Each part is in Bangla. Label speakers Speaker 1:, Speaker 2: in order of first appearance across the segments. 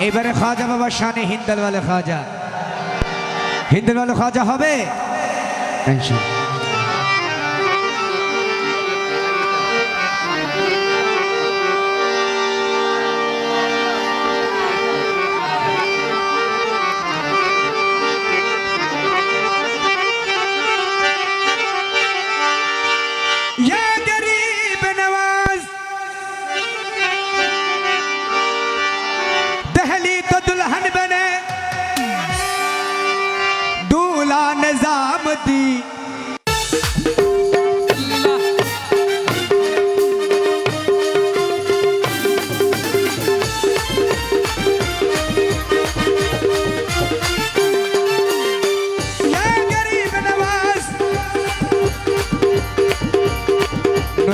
Speaker 1: এবারে খাজা বাবা শানে হিন্দাল খাজা। হিন্দাল খাজা হবে? টেনশন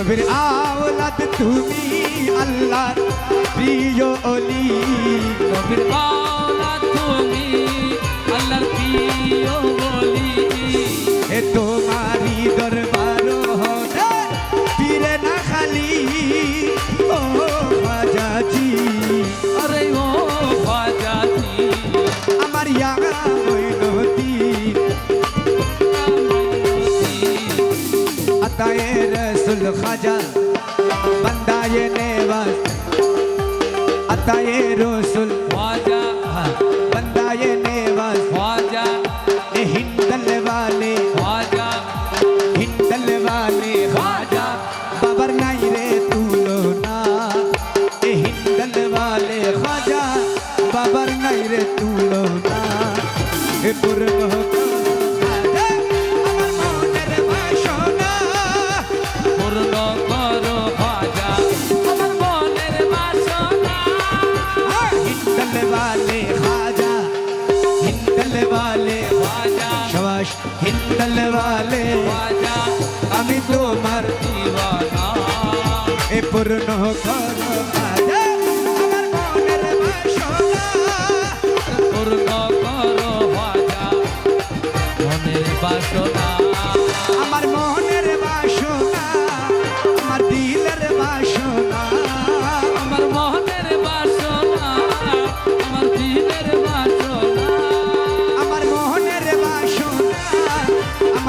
Speaker 1: নবীর আওলাদ তুমি আল্লাহ প্রিয় অলি।
Speaker 2: নবীর আওলাদ তুমি
Speaker 1: দায়ে রসুল খাজা বান্দায়ে নেওয়াজ আতায়ে রসুল হিন্দল वाले সবাস হিন্দল वाले আমি তোমার
Speaker 2: দিওয়ানা
Speaker 1: এ পূর্ণ কর আমার মনের বাসনা
Speaker 2: পূর্ণ মনের বাসনা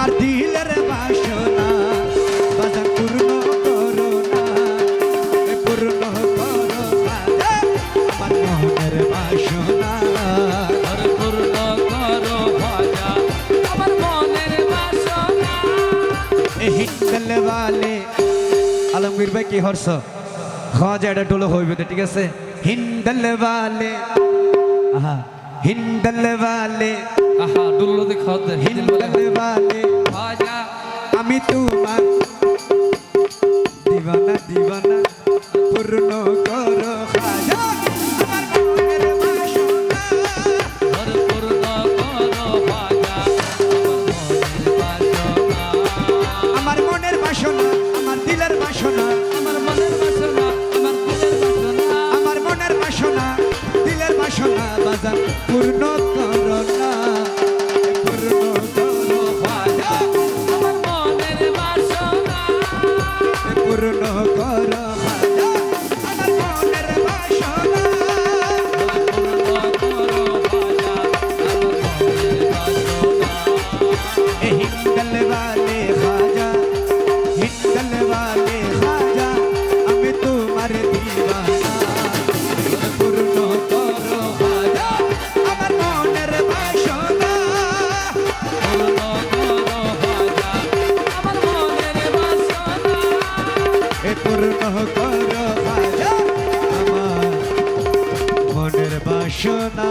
Speaker 1: আমার দিলের বাসনা বাজার পূর্ণ না পূর্ণ করো আমার মনের বাসনা।
Speaker 2: পূর্ণ করো ভাজা আমার
Speaker 1: ভাই কি হর্ষ হ্যাঁ, খাওয়া এটা ডোলো হইবে ঠিক আছে? হিন্দল বালে আহা হিন্দল বালে
Speaker 2: আহা ডুল্লো
Speaker 1: দেখ
Speaker 2: হিন্দু
Speaker 1: আমি তোমার অনুগ্রহ করো বাসনা।